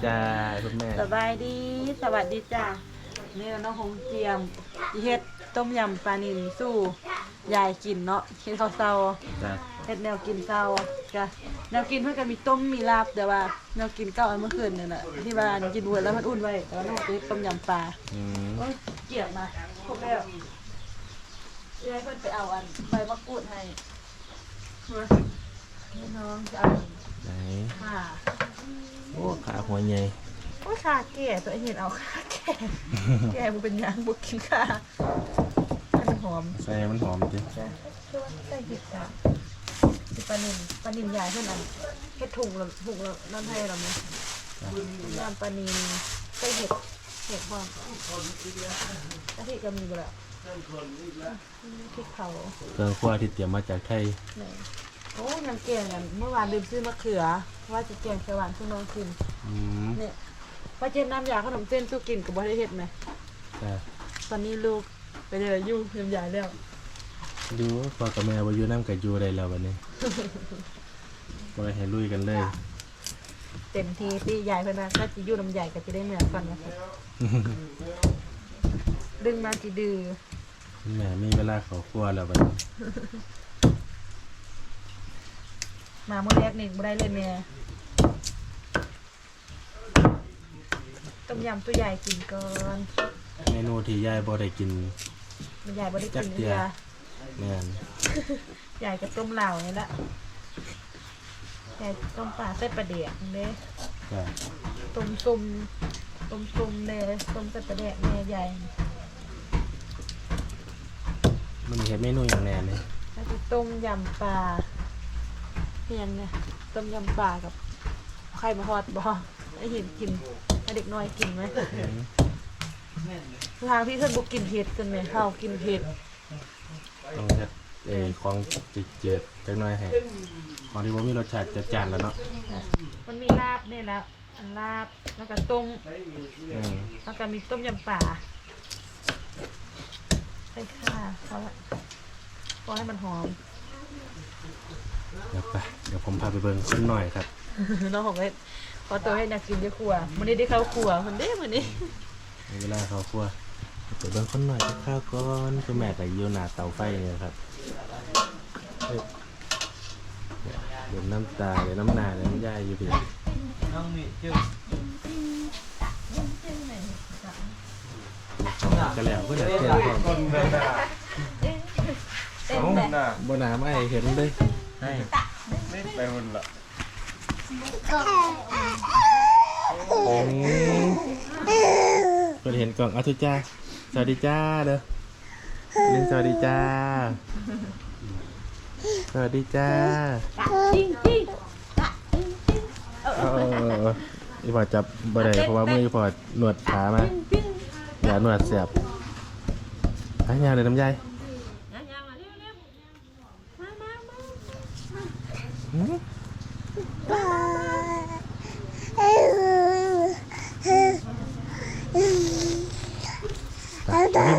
สวัสดีจ้าคุณแม่สบายดี สวัสดีจ้านี่น้องหงเจียมเฮ็ดต้มยำปลานิลสู้ยายกินเนาะกินข้าวเช้าจ้าเฮ็ดแนวกินเช้าจ้ะแนวกินเพิ่นก็มีต้มมีลาบแต่ว่าแนวกินเก่าอันเมื่อคืนนี่แหละที่ว่ากินเบิดแล้วมันอุ่นไว้แต่ว่าน้องจะเฮ็ดต้มยำปลาอืมโอ้ยเกลียดมาพวกแล้วยายเพิ่นไปเอาอันใบมะกรูดให้มานี่น้องจะเอาไหนค่ะ โอ้ขาหัวใหญ่โอ้ยขาแก่ตัวเองเห็นเอาขาแก่แก่มันเป็นหยางบุกกินขาให้มันหอมใส่มันหอมจริงจ้ะช่วยใส่เห็ดจ้ะสิปลานินปลานินใหญ่เท่านั้นเห็ดถุงละถุงละนั่นให้เราไหมยำปลานินใส่เห็ดเห็ดบ้างกะทิก็มีบ่ละพริกเผาเครื่องครัวที่เตรียมมาจากไทยไหนโอ้ยยังเกลียงกันเมื่อวานลืมซื้อมะเขือ ว่าจะแกงเขียวหวานให้น้องกินอืมเนี่ยว่าเจนน้ำยาขนมเส้นสู้กินกับบ่ได้เฮ็ดไหมจ้าตอนนี้ลูกไปเดินยุ่งเรียมใหญ่แล้วดูพ่อกับแม่ว่าอยู่น้ำกับอยู่ได้แล้ววันนี้ปล่อยให้ลุยกันเลย เต็มทีที่ใหญ่เพิ่นว่าก็จะอยู่ลำใหญ่ก็จะได้เหมือนกันนะครับดึงมาจีดื้อคุณแม่มีเวลาเขาครัวแล้ววันนี้ มาเมื่อแรกนี่บ่ได้เลยแม่ต้มยำตัวใหญ่กินก่อนเมนูที่ยายบ่ได้กินมันใหญ่บ่ได้จักิกนเทื่เรืออแม่นใหญ่กับต้มเหล่านี่แหละใหญ่ต้มปลาใส่ปลาเดียกเด้จ้าต้มซุมต้มซุมเด้ต้มใส่ปลาเดียกแม่ใหญ่มันมีเห็ดเมนูอย่างแน่เลยแล้วก็ต้มยำปลาเพี ยงเนี่ยต้มยำปลากับไข่มาฮอดบ่ไอเห็นกินให้เด็กน้อยกินไหมอืมทางที่เพิ่นบ่กินเผ็ดกันแม่เฮากินเผ็ดต้องเฮ็ดเอ้ของเจ็ดๆจักหน่อยให้ของที่บ่มีรสชาติจัดจ้านแล้วเนาะมันมีลาบนี่แล้วอันลาบแล้วก็ต้มอืมแล้วก็มีต้มยำปลาใส่ข่าเขาละพอให้มันหอม เดี๋ยวไปเดี๋ยวผมพาไปเบิ่งสักหน่อยครับน้องของเฮ็ดพอตัวให้นักกินเยอะครัวมื้อนี้ได้เข้าครัวมันเด้มื้อนี้ในเวลาเขาครัวไปเบิ่งคนหน่อยจะข้าวก่อนคือแม่ก็อยู่หน้าเตาไฟเนี่ยครับเฮ้ยเนี่ยเดี๋ยวน้ำตาเดี๋ยวน้ำหนาเดี๋ยวน้ำยายอยู่พี่น้องมีชื่อก็แล้วก็เดี๋ยวเตรียมก่อนคนเดินหน้าเต้นเอาแบบหน้าบ่น้ำไอ้เห็นเลย ให้ไม่ไปหุ่นละอืมเพิ่นเห็นกล่องอาทุจ้าสวัสดีจ้าเด้อเล่นสวัสดีจ้า สวัสดีจ้าจริงจริงเอออีพอจับบ่ได้เพราะว่ามืออีพอหนวดขามาอย่าหนวดเสียบหายาวเลยน้ำยายหืมไปเอา พี่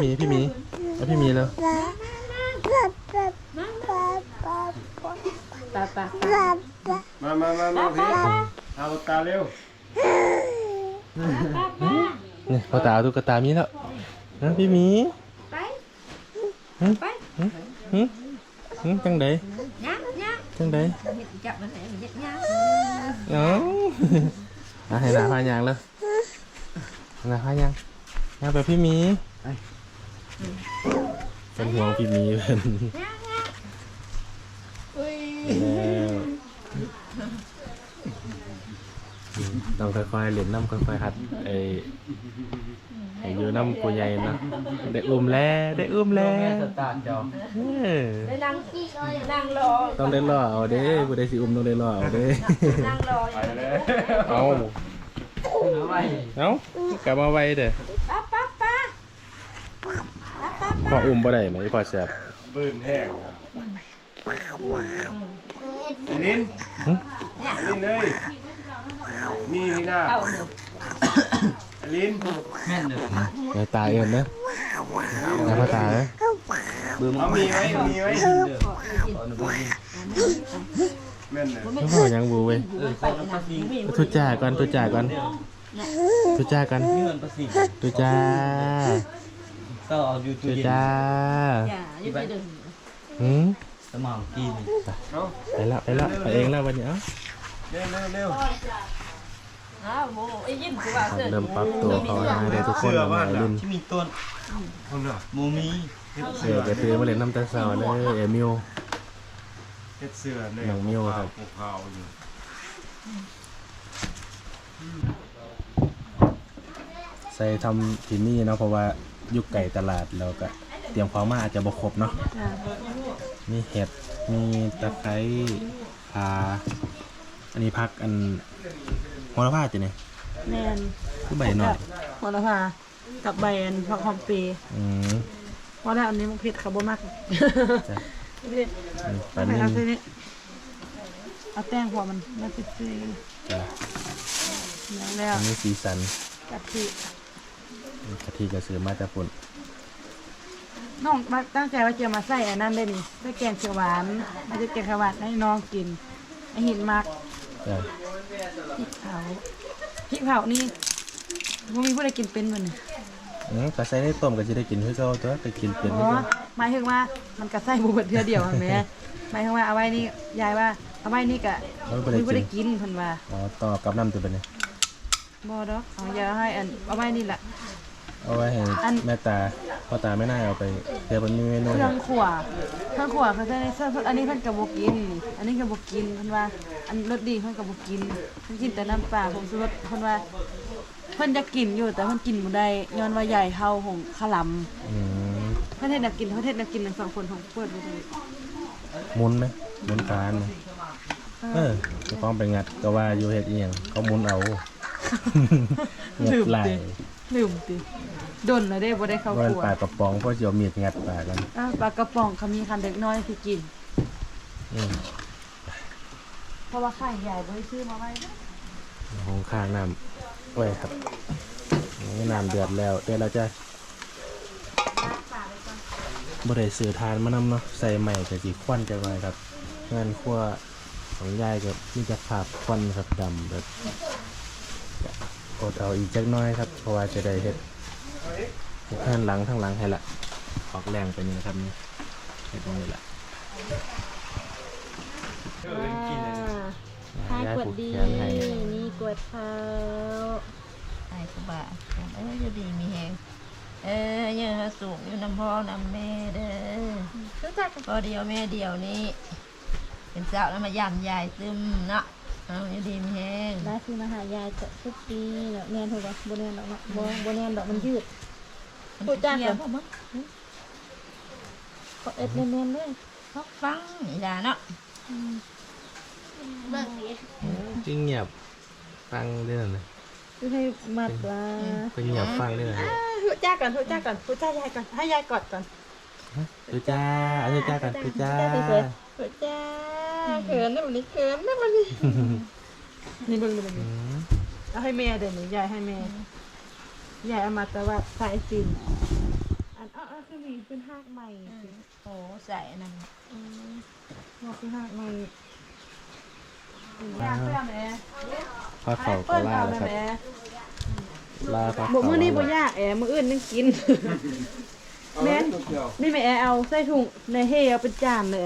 หมีพี่หมีเอาพี่หมีแล้วปะปะมามามามาพี่เอาตาเร็วนี่พอตาเอาตุ๊กตามีแล้วนะพี่หมีไปหึหึหึหึจังไดยักยัก จังไดจับมันให้มันยักยักเอ้าอะให้หน้าพายางเลยหน้าพายางยางไปพี่หมีเป็นห่วงพี่หมีเพิ่นอุ้ยแล้วต้องค่อยๆเล่นน้ำค่อยๆหัดไอ้ ไอ้อยู่น้ำปูใหญ่เนาะได้อุ้มแล้วได้อุ้มแล้วสตาร์ทจอเออได้นั่งนั่งรอต้องได้รอเอาเด้บ่ได้สิอุ้มต้องได้รอเอาเด้นั่งรอไปเลยเอาเอาไว้เอากลับมาไวเด้อป้าป้าป้าป้าป้าพออุ้มบ่ได้ไหมพอแซ่บปืนแห้งครับไอ้ลิ้นไอ้ลิ้นเลยมีนี่หน้าไอ้ ลิ้นในตาเอิ้นนะในพ่อตานะเอามีไว้มีไว้แม่นเลยไม่พอยังบูเว้ยเออของภาษีทุจ่าก่อนทุจ่าก่อนทุจ่าก่อนเงินภาษีทุจ่าก็เอาอยู่ตู้ทุเย็นจ่าอย่าอย่าไปดึงหืมสมองกินเนาะไปแล้วไปแล้วไปเองแล้ววันนี้เอ้าเร็วเร็วเร็ว อ้าวโมไอ้ยินกูว่าครับเสื้อเริ่มปรับตัวเขาหาได้ทุกคนแล้วไงลินที่มีต้นคนน่ะมูมีเฮ็ดเสืเสื้ออกระตือมาเล่นน้ำตาเสาเลยเอมิว เฮ็ดเสื้อเลยหนังมิ้วครับผูกเผาอยู่ใส่ทำที่นี่เนาะเพราะว่าอยุคไก่ตลาดเราก็ เตรียมของมาอาจจะบกครบเนาะจ้ะมีเห็ดมีตะไคร้ข่าอันนี้พักอัน โหระพาจ้ะเนี่ยแม่นคือใบหน่อยหัวละพากับใบอันผักหอมปีอืมเพราะแล้วอันนี้มันเผ็ดครับบ่มากจ้ะเผ็ดอืมปเอาลาไปนิ่เอามทีนี้เอาแป้งหัวมันมาติดซีจ้ะแล้วอันนี้สีสันกะทิกะทิกระสือมาจากปุ่นน้องมาตั้งใจว่าจะมาใส่อันนั้นเลยนี่ใส่แกงเขียวหวานมาจะแกงเขียวหวานให้น้องกินไอหินมักจ้ะ พริกเผาพริกเผานี่มันมีผู้ใดกินเป็นเหมือนอืมก็ใส่ในต้มก็จะได้กินคือเก่าตัวก็กินเป็นอ๋คืออเก่าหมายถึงว่ามันกระใส่บุบเทือเดียวอะแม่หมายถึงว่าเอาไว้นี่ยายว่าเอาไว้นี่กะมันบ่มีได้ผู้กิใดนกินเพิ่นว่า อ๋อต่อกับน้ำตัวเป็นไงบ่ดอกเอาอย่าให้อันเอาไว้นี่แหละ เอาไว้ให้อัน แม่ตาพ่อตาไม่น่าเอาไปเดี๋ยวมันมีเมนูเครื่องขั่วเครื่องขั่วเขาจะในเสื้ออันนี้เพิ่นก็บ่กิน อันนี้ก็บ่กินเพิ่นว่า อันรสดีเพิ่นก็บ่กินเพิ่นกินแต่น้ำปลาผงชูรสเพิ่นว่า เพิ่นจะกินอยู่แต่เพิ่นกินบ่ได้ย้อนว่าใหญ่เฮาของขลำอืมเพิ่นเฮ็ดแนวกินเพิ่นเฮ็ดแนวกินทั้งสองคนของเปิดบ่ได้หมุนไหมหมุนคานไหมเออเจะฟ้าของไปงัดก็ว่าอยู่เฮ็ดอีหยังเขาหมุนเอา งัดไหลายลืมติ ดนแล้วเด้บ่ได้เข้าว่าครัวปลากระป๋องเพราะจะเอามีดงัดปลากันอ้าวปลากระป๋องเขามีคันเด็กน้อยที่กิน อืมเพราะว่าไข่ใหญ่บ่ได้ซื้อมาไว้ของข้างน้ำไว้ครับนี่น้ำเดือดแล้วเดือดแล้วจ้ะบ่ได้ซื้อทานมานำเนาะใส่ใหม่ก็สิควันจังไว้ครับงานครัวของยายก็มีแต่ขาบควันครับดำแบบอดเอาอีกจักหน้อยครับเพราะว่าจะได้เฮ็ด ข้างหลังทั้งหลังให้ละออกแรงไปนี่นะครับนี่เฮ็ดตรงนี้ละทานยายกวดผูกดีแขนให้นี่กวดเท้าไอ้สบายเอออยู่ดีมีแหงเออเยอะสูงอยู่น้ำพ่อน้ำแม่เด้อรู้จักพอเดียวแม่เดียวนี้เป็นสาวแล้วมายำยายซึมเนาะเอาอยู่ดีมีแหงได้คือมาหายายจะทุกปีแล้วแน่นถูกป่ะบ่แน่นดอกเนาะบ่บ่แน่นดอกมันยืด พูดจ้าเที่ก่ยอวนพ่อมั้งก็เอ็ดแน่นๆเลยพักฟังอย่าเนาะจริงเงียบฟังเรื่องเลยคือให้มัดว่าเป็นเงียบฟังเรื่องเลยรู้จักก่อนรู้จักก่อนรู้จักยายก่อนให้ยายกอดก่อนดูจ้าเอาดูจ้ากันดูจ้ารู้จักเขินได้บ่นี่เขินได้บ่นี่นี่เบิ่งดูเบิ่งอืมเอาให้แม่เดี๋ยวนี้ยายให้แม่ ยายเอามาแต่ว่าสายสินอันเอ้าคือมีเป็นหากใหม่โอ้ใส่อันนั่นอืมบอกเป็นหากใหม่ยากเพื่อนแม่พอเขาก็เปิ้ลล่าเอาแล้วแม่ครับแม่ล่าพอบ่เขามื้อนี้บ่ยากแอมื้ออื่นนึงกินแม่นเกี่ยวนี่แม่แอเอาใส่ถุงในเฮเอาเป็นจานเลย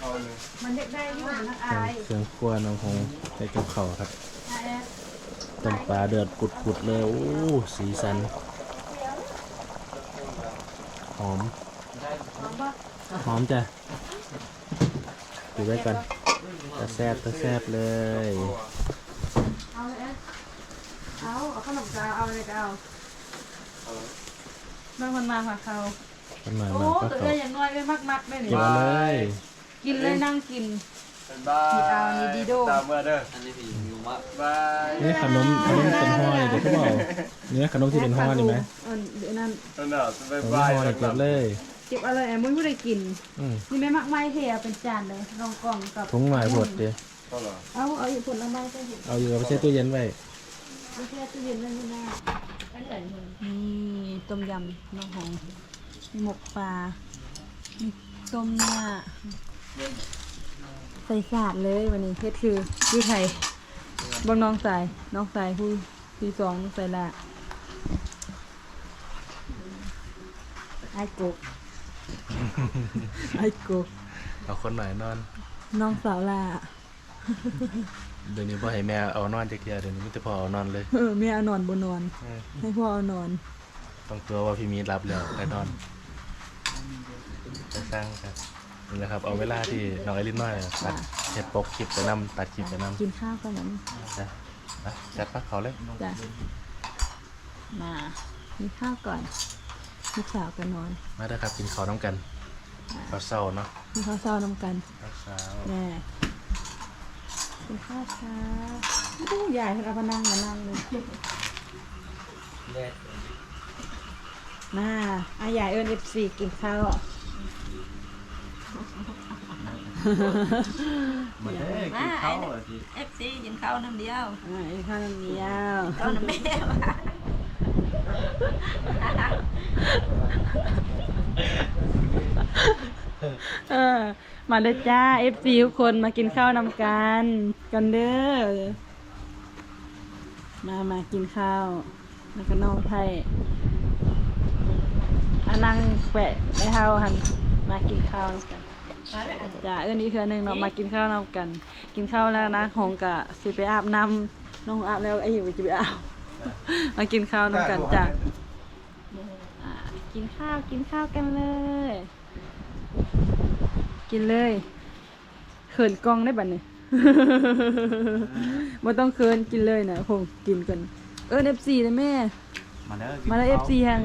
เอาเลยมันเด็กได้อยู่มันอายเครื่องครัวน้องคงใส่กับเขาวครับ ต้มปลาเดือดกุดๆเลยโอ้สีสัน หอม หอมจ้ะดูไว้ก่อนตะแซบตะแซบเลย เอาเลยเอาเอาขนมกาวเอาอะไรก็เอาบางคนมาค่ะเขากันหน่อยโอ้มาก็ตัวเขาเอ้ยอย่างน้อยเลยมักๆได้นี่เก็บเอาเลยกินเลยนั่งกินบ๊ายบายนี่เอานี่ดีโด้ตามมาเด้ออันนี้พี่ อยู่ว่าบายนี่ขนมขนมเป็นห่อนี่เดี๋ยวเขาบอกเนี่ยขนมที่เป็นห่อนี่ไหมเออเดี๋ยวนั้นต้นหนาวบ๊ายขนมบายห่อนี่เก็บเลย เก็บเอะไรแอมไม่ผู้ใดกินอืมนี่แม่มักไม้เทเอาเป็นจานเลยรองกล่องกับถุงหน่อยบดเดียวเท่าไหร่เอาเอาอยู่ผลไม้ใส่ถุงเอาอยู่เอาไปใช้ตู้เย็นไว้ไม่ใช่ตู้เย็นนั่นนี่นะนี่ต้มยำน้องหงมีหมกปลามีต้มเนื้อใส่สาดเลยวันนี้เฮ็ดคืออยู่ไทยเบางน้องสายน้องสายผู้ที่สองน้องสายละไอ้กบไอ้กบเอาคนหน่อยนอน น้องสาวลาเดี๋ยวนี้พ่อให้แม่เอานอนจักเทียเดี๋ยวนี้มิแต่พ่อเอานอนเลยเออแม่เอานอนบนนอนเออให้พ่อเอานอน ต้องตัวว่าพี่มีรับแล้วได้นอนจะสร้างครับ นี่แหละครับ เอาเวลาที่น้องไอรินน้อยตัดเฮ็ดปกคลิปไปนำตัดคลิปไปนำกินข้าวกันนั้นจ้ะไปจัดปักเขาเลยจ้ะมากินข้าวก่อนลูกสาวกันนอน มาเด้อครับกินข้าวน้ำกันข้าวเศร้าเนาะกินข้าวเช้าน้ำกันข้าวเช้าแน่กินข้าวเช้าโอ้ยายเพิ่นเอามานั่งมานั่งเลยแดดมาอายายเอิ้น FC กินข้าว มันได้กินข้าวอะสิเอฟซีกินข้าวน้ำเดียวอ่ากินข้าวน้ำเดียวข้าวน้ำแม่ว่ะเออมาเลยจ้า FC ทุกคนมากินข้าวนำกันกันเด้อมามากินข้าว แล้วก็น้องไทยอานั่งแปะไม่เท่าหันมากินข้าวนำกัน จ้าเอื้อนอีกเทื่อหนึงเนาะมากินข้าวนำกัน กินข้าวแล้วนะหงกะสิไปอาบน้ำน้องอาบแล้วไอ้หิวจะไปอาบมากินข้าวนำกันจ้าอ่ากินข้าวกินข้าวกันเลย กินเลยเขินกล้องได้บัดนี้บ่ต้องเขินกินเลยนะคงกินก่อนเออ FC เลยแม่ มาแล้วมาแล้ว FC ทาง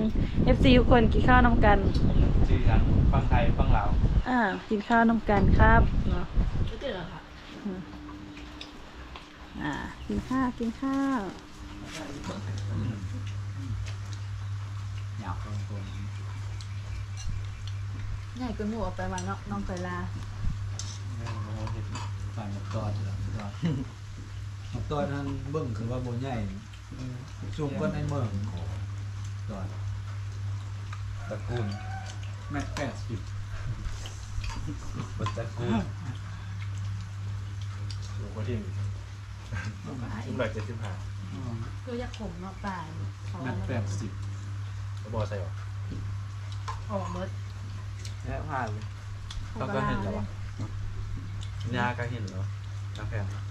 FC ทุกคนกินข้าวนำกันชื่อกันฟังไทยฟังลาวอ่ากินข้าวนำกันครับเนาะอ่ากินข้าวกินข้าวอยากฟังคนใหญ่กินหมูเอาไปมาเนาะน้องไก่ลาฝ่ายมักตอดเหรอมักตอดมักตอดนั้นเบิ่งคือว่าโบใหญ่ สูงกว่าในเมืองตอดตระกูลแม็กแปดสิบบัตรกูสูงกว่าที่สิบร้อยเจ็ดสิบห้าคืออยากขมเนาะป่าเขาแม็กแปดสิบแล้วบอใส่หรอออกเบิดแล้วผ่านเลยเขาก็เห็นแล้ววะยาก็เห็นเหรอน้ำแข็งนะ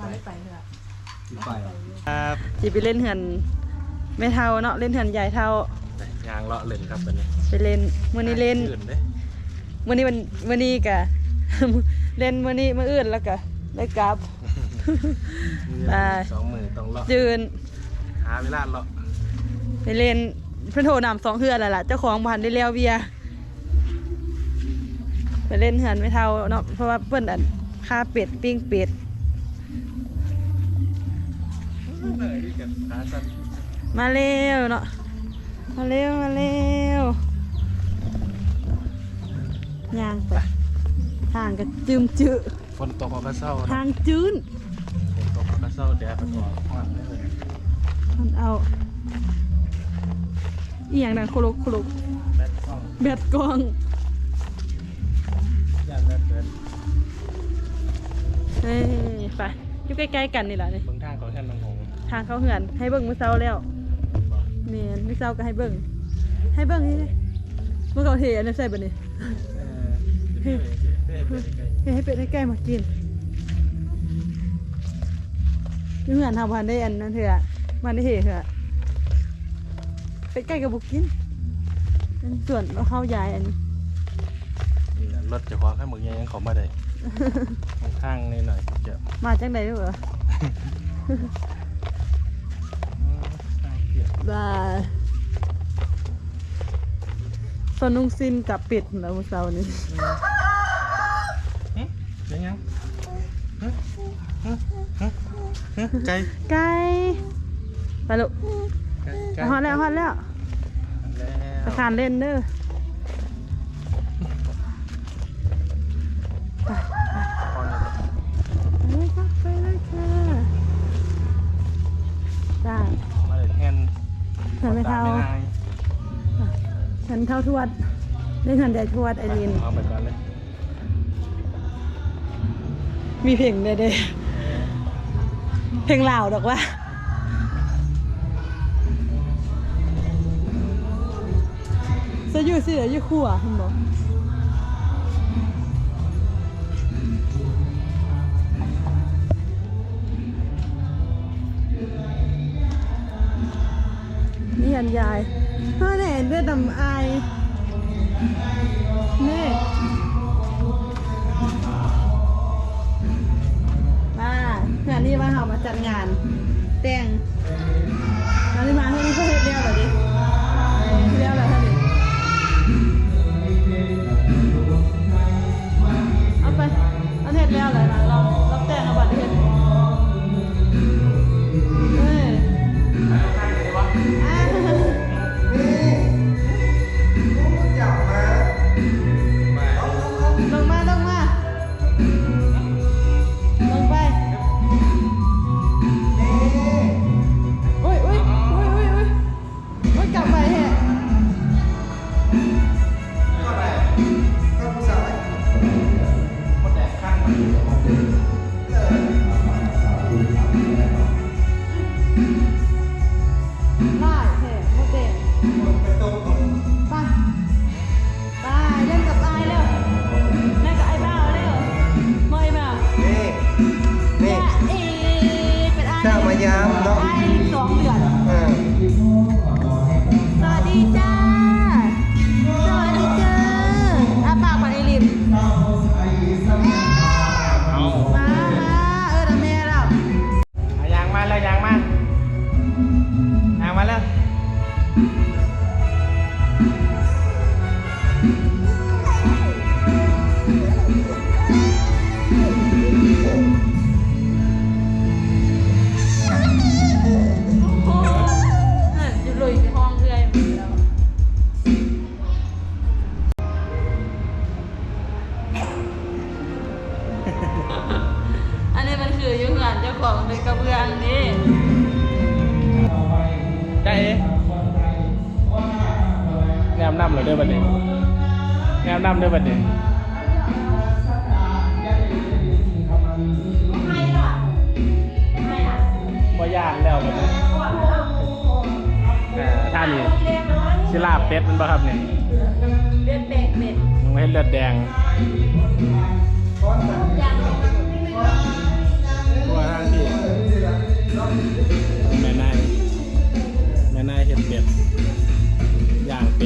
มาได้ไปเถอะ ที่ไปครับจีไปเล่นเหือนไม่เท่าเนาะเล่นเหือนใหญ่เท่ายางเลาะเล่นครับตอนนี้ไปเล่นมื้อนี้เล่นอื่นเด้มื้อนี้วันมื้อนี้กะเล่นมื้อนี้มื้ออื่นแล้วก็ได้กลับไปสองมือต้องเลาะจืนหาเวลาเลาะไปเล่นเพิ่นโทรนำสองเฮือนแล้วล่ะเจ้าของบ้านได้แล้วเบียร์ไปเล่นเหือนไม่เท่าเนาะเพราะว่าเพิ่นอันค่าเป็ดปิ้งเป็ด มาเร็วเนาะ มาเร็ว มาเร็วย่างไป ทางก็จืมจือฝนตกก็เศร้าทางจืนฝนตกก็เศร้าแดดมันออกอ่อนเลยมันเอาอีหยังดังโคลกโคลกแบดซ่องแบตกล้องย่านแบดเดินเฮ้ยไปอยู่ใกล้ๆกันนี่แหละนี่เบิ่งทางเขาแค่นังหง ทางเขาเหือนให้เบิ่งมื้อเช้าแล้วเมนมื้อเช้าก็ให้เบิ่งให้เบิ่งนี่เมื่อเขาเทอันนั้นใส่บ่นี่เฮ้ยเฮ้ให้เป็ดให้ไก่มากินเหือนทำพันได้อันนั้นเถอะมันได้เห็นเถอะเป็ดไก่กับบุกินส่วนเข้ายายอันนี้นี่นะรถจะคว้าของให้หมึกยังขามาได้ข้างๆนี่หน่อยจะมาจังใดด้วยเหรอ บายสนุงซินกับเป็ดแล้วมื้อเช้านี้ยังยังฮะฮะฮะฮะไก่ไก่ไปลูกไก่ไก่ฮอดแล้วฮอดแล้วแล้วไปขานเล่นเด้อพอ เท่าทวดเล่นหันใหญ่ทวดไอรินเอาไปก่อนเลย มีเพลงได้เด้เพลงลาวดอกว่าจะอยู่สิเดี๋ยวอยู่คู่อะคุณบอกนี่ยันยาย ข้าแหน่เลือดดำอายนี่มางานนี่มาเขามาจัดงาน แต่งงานนี้มาให้นี่เขาเฮ็ดเดียวเหรอ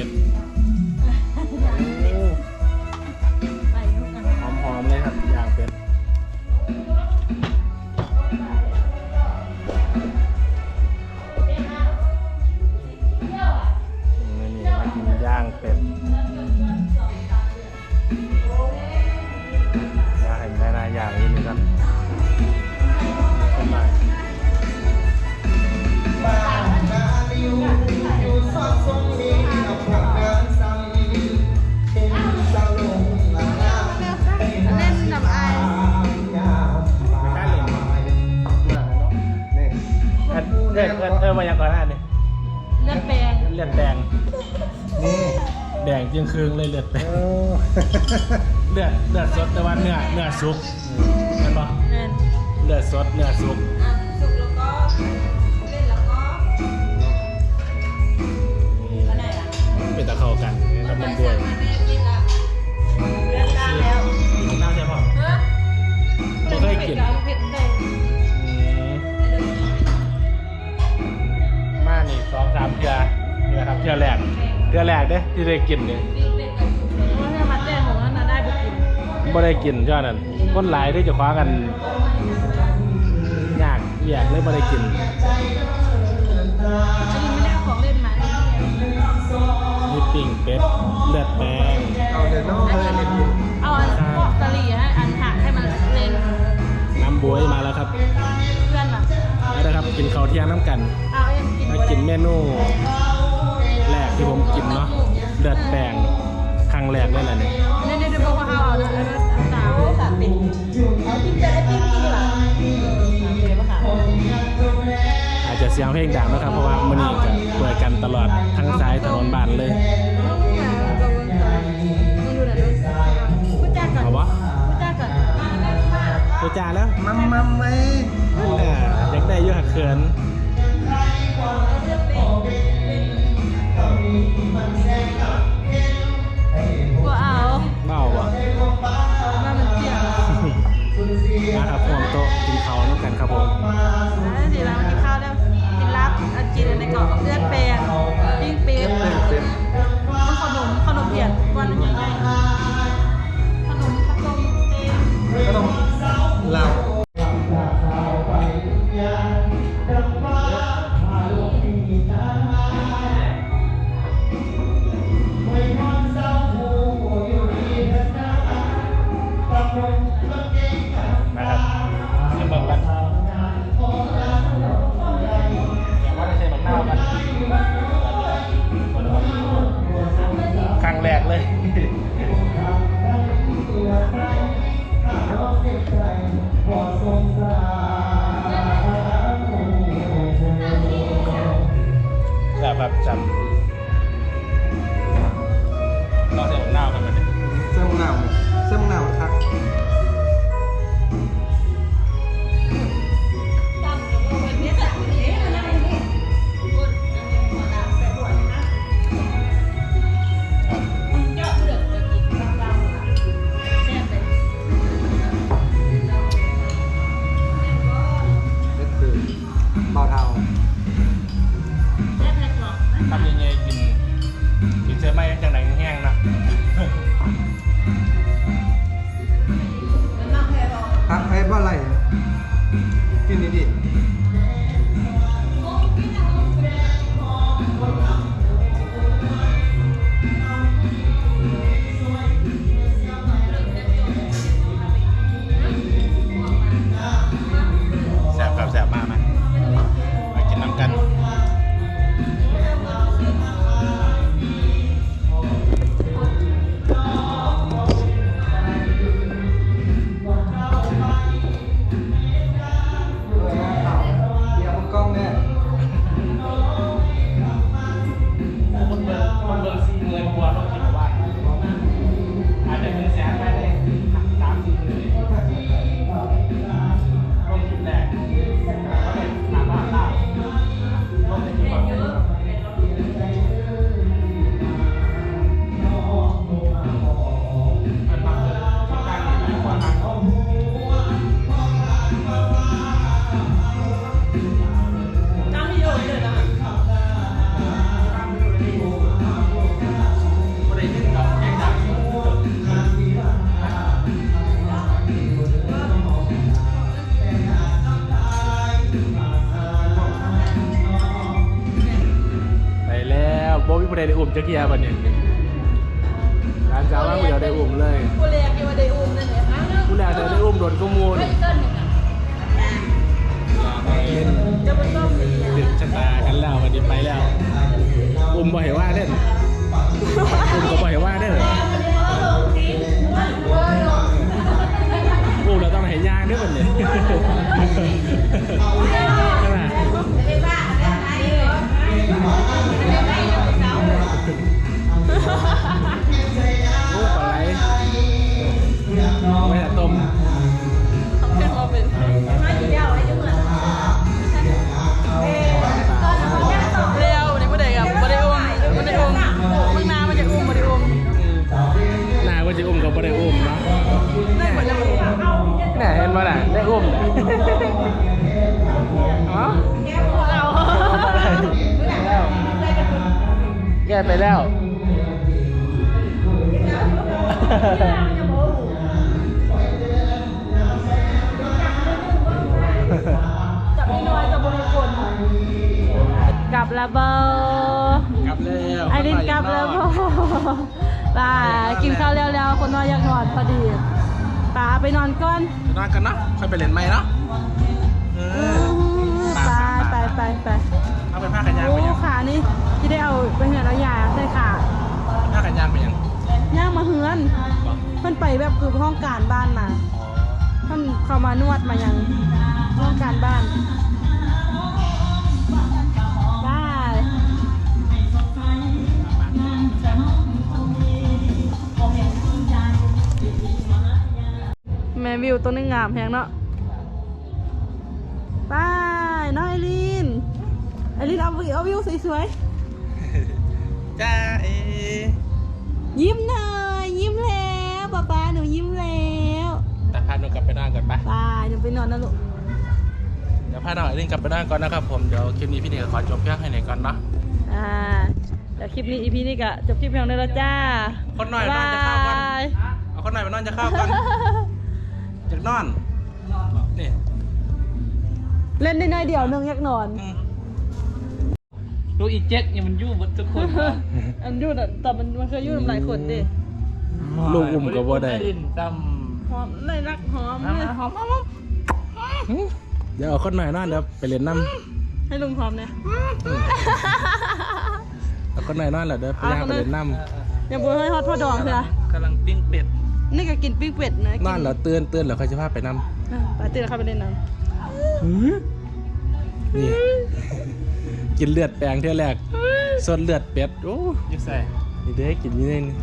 ย่ สดเนื้อสุกอะสุกแล้วก็เล่นแล้วก็นี่อะไรอะเป็นตะเข้ากันกับมันด้วยแม่กินละเล่นได้แล้ว กินน้ำใช่ปะฮะบ่เคยกิน เผ็ดได้อืมมานี่สองสามเทือนี่แหละครับเทือแรกเทือแรกเด้ที่ได้กินเนี่ยเพราะถ้ามัดแดงของนั้นน่ะได้บุกินบ่ได้กินจ้านั่นคนหลายที่จะคว้ากัน ยากเลยบ่ได้กินอันนี้ไม่ได้เอาของเล่นมามีปิ่งเป็ดเลือดแดงเอาเดี๋ยวน้องอันเฮ้ยนี้นี่เอาอันพวกกะหรี่ให้อันหักให้มันเล่นน้ำบวยมาแล้วครับเพื่อนอะแล้วนะครับกินข้าวเที่ยงน้ำกันเอาเอ็มกินมากินเมนูแรกที่ผมกินเนาะเลือดแดงครั้งแรกเลยแหละเนี่ยเนี่ยเนี่เดี๋ยวบอกว่าเอาเอานะเอาสาวสามเป็นเอากินจะได้ปิ้งดีกว่า อาจจะเสียงเพลงดังนะครับ เพราะว่ามื้อนี้ก็เปิดกันตลอดทั้งสายถนนบ้านเลยพูดจ้าก่อนเอาวะพูดจ้าก่อนคือจ่าแล้วมัมมัมไว้เอออยากได้อยุ่หักเขินก็เอาเบ้าบ่มามันเปียก มาครับพวงโต๊ะกินเขาวน้ำกันครับผมแล้วสิเรากินข้าวแล้วกินลาบอันกินในเกาะเลือดแปลงปิ้งเป็ดมันขนมขนมเปียกวันใหญ่ๆ อุ้มเลยกูเรียกอยู่ว่าได้อุ้มนั่นแหละอ้าวผู้แรกได้อุ้มโดนขโมยเฮ้ยเต้นหนึ่งอะจะมาต้มดีอะติดชะตากันแล้ววันนี้ไปแล้ว อุ้มบ่เห็นว่าเด้นอุ้มก็บ่เห็นว่าเด้นอุ้มเราต้องเห็นยางด้วยมันเนี่ย ว่าจะอุ้มกับบ่ได้อุ้มเนาะได้หมดเลยเนี่ยเห็นป่ะน่ะได้อุ้มเนี่ยอ๋อเราแก้ไปแล้วจับไม่น้อยจับบริคนกลับแล้วเบอร์กลับแล้วไอรินกลับแล้วพ่อ ป่ากินข้าวแล้วๆคนน้อยอยากนอนพอดีป่าไปนอนก่อนจะนอนกันเนาะค่อยไปเล่นใหม่เนาะเออไปไปไปไปเอาเป็นผ้ากันยางโอ้ไปยังขานี่ที่ได้เอาไปเหือนเอายาใส่ขาผ้ากันยางไปยังย่างมาเฮือนเพิ่นไปแบบคือห้องการบ้านมาอ๋อเพิ่นเข้ามานวดมายังห้องการบ้าน แม่วิวตัวนึงงามแพงเนาะไปน้องไอรินไอรินเอาวิวเอาวิวสวยจ้าเอๆยิ้มหน่อยยิ้มแล้วป๊าป๊าหนูยิ้มแล้วแต่พาหนูกลับไปนอนก่อนไปไปหนูไปนอนนะลูกเดี๋ยวพาน้องไอรินกลับไปนอนก่อนนะครับผมเดี๋ยวคลิปนี้พี่เนยขอจบเพียงให้ไหนอยก่อนเนาะอ่าเดี๋ยวคลิปนี้อีพีนี้ก็จบคลิปเพียงเท่านี้แล้วจ้าคนหน่อยนอนจะเข้าก่อนบายเอาคนหน่อยไปนอนจะเข้าก่อน จากนอนนี่เล่นได้น้อยเดียวหนึงอยากนอนอืมดูอีเจ็กเนี่ยมันยู่หมดทุกคนอันอยุ่น่ะแต่มันมันเคยอยุ่นำหลายคนดิลูกอุ้มก็บ่ได้ ลินตหอมเลยรักหอมำเลยหอมหอมเดี๋ยวเอาคนหน่อยนอนเดี๋ยวไปเล่นน้ำให้ลุงหอมเนี่ยเอาคนหน่อยนอนแล้วเดี๋ยวไปย่างไปเล่นน้ำอย่าบอกให้ฮอตพ่อดองเถอะกำลังปิ้งเป็ด นี่ก็กินปิ้งเป็ดนะนอนแล้วเตือนเตือนแล้วค่อยจะพาไปน้อะไปตื่นแล้วเข้าไปเล่นน้ำนี่ กินเลือดแปลงเท่าแรกสดเลือดเป็ดโอ้ยิ่งใส่นี่เด้กินนี่นี่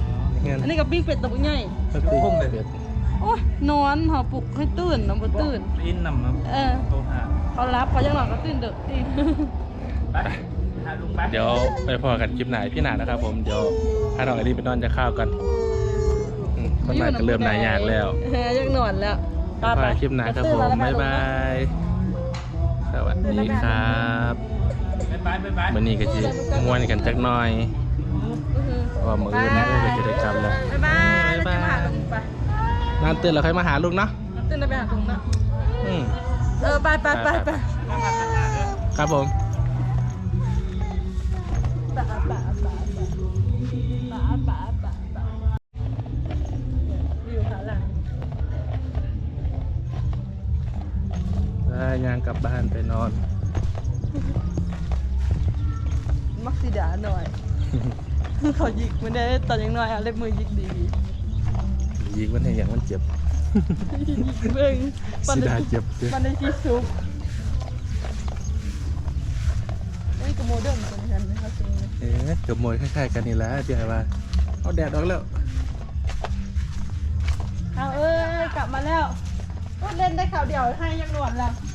งั้นำอันนี้ก็ปิ้งเป็ดตัวใหญ่ปกติเป็ดโอ้ยนอนหอปลุกให้ตื่นน้ำบ่ตื่นลินนำมาเออ โทรหาเขารับเขายังหลังก็ตื่นเด็กอีก ไปหาลุงไป เดี๋ยวไปพอกันคลิปไหนพี่หนานะครับผมเดี๋ยวพาน้องไอรีไปนอนจะข้าวกัน อืมคนหน่อยก็เริ่มหนายยากแล้วเออยังนอนแล้วพอกันคลิปหนาครับผม บ๊ายบาย สวัสดีครับไปไปไปไปวันนี้ก็จะม่วนกันจักหน่อยเพราะว่ามืออื่นก็จะได้กลับแล้วบ๊ายบายแล้วจะมาหาลุงไปนานตื่นแล้วค่อยมาหาลูกเนาะตื่นแล้วไปหาลุงนะอืมเออไปไปไปไปครับผม ย่างกลับบ้านไปนอน มักสิดาหน่อย เขายิกไม่ได้ตอนยังน้อยอะเล็บมือยิกดียิงมันให้อย่างมันเจ็บยิกเบิ่งสิดาเจ็บเด้อมันได้ที่ซุปนี่ก็โมเดิร์นเหมือนกันนะครับจริงเอ๊ะกับมวยคล้ายๆกันนี่แหละเดี๋ยวว่าเอาแดดออกแล้วเอาเอ้ยกลับมาแล้วก็เล่นได้ข่าวเดียวให้ยังหนวดแล้วอ